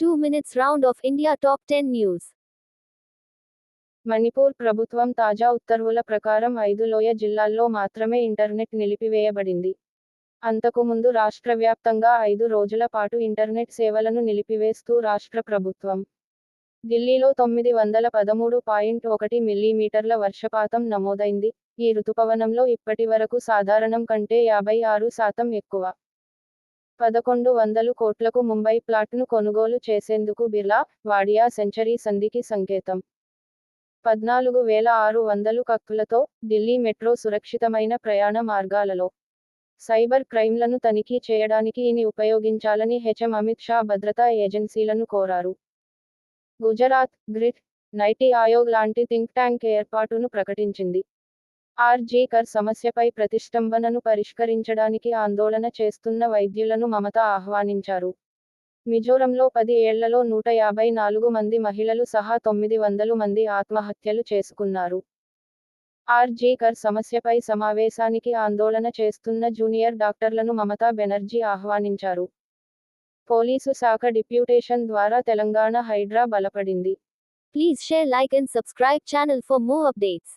Two minutes round of India top ten news Manipur ప్రభుత్వం తాజా ఉత్తర్వుల ప్రకారం ఐదు లోయ జిల్లాల్లో మాత్రమే ఇంటర్నెట్ నిలిపివేయబడింది. అంతకుముందు రాష్ట్ర వ్యాప్తంగా ఐదు రోజుల పాటు ఇంటర్నెట్ సేవలను నిలిపివేస్తూ రాష్ట్ర ప్రభుత్వం. ఢిల్లీలో తొమ్మిది వందల పదమూడు పాయింట్ ఒకటి మిల్లీమీటర్ల వర్షపాతం నమోదైంది. ఈ రుతుపవనంలో ఇప్పటి వరకు సాధారణం కంటే యాభై ఆరు శాతం ఎక్కువ. పదకొండు వందలు కోట్లకు ముంబై ప్లాట్ను కొనుగోలు చేసేందుకు బిర్లా వాడియా సెంచరీ సంధికి సంకేతం. పద్నాలుగు వేల ఆరు వందలు కక్కులతో ఢిల్లీ మెట్రో సురక్షితమైన ప్రయాణ మార్గాలలో సైబర్ క్రైమ్లను తనిఖీ చేయడానికి ఇని ఉపయోగించాలని హెచ్ఎం అమిత్ షా భద్రతా ఏజెన్సీలను కోరారు. గుజరాత్ గ్రిడ్ నైటీ ఆయోగ్ లాంటి థింక్ ట్యాంక్ ఏర్పాటును ప్రకటించింది. ఆర్జీకర్ సమస్యపై ప్రతిష్టంభనను పరిష్కరించడానికి ఆందోళన చేస్తున్న వైద్యులను మమత ఆహ్వానించారు. మిజోరంలో పది ఏళ్ళలో నూట యాభై నాలుగు మంది మహిళలు సహా తొమ్మిది వందలు మంది ఆత్మహత్యలు చేసుకున్నారు. ఆర్జీ కర్ సమస్యపై సమావేశానికి ఆందోళన చేస్తున్న జూనియర్ డాక్టర్లను మమతా బెనర్జీ ఆహ్వానించారు. పోలీసు శాఖ డిప్యూటేషన్ ద్వారా Telangana Hydraa బలపడింది. Please share like and subscribe channel for more updates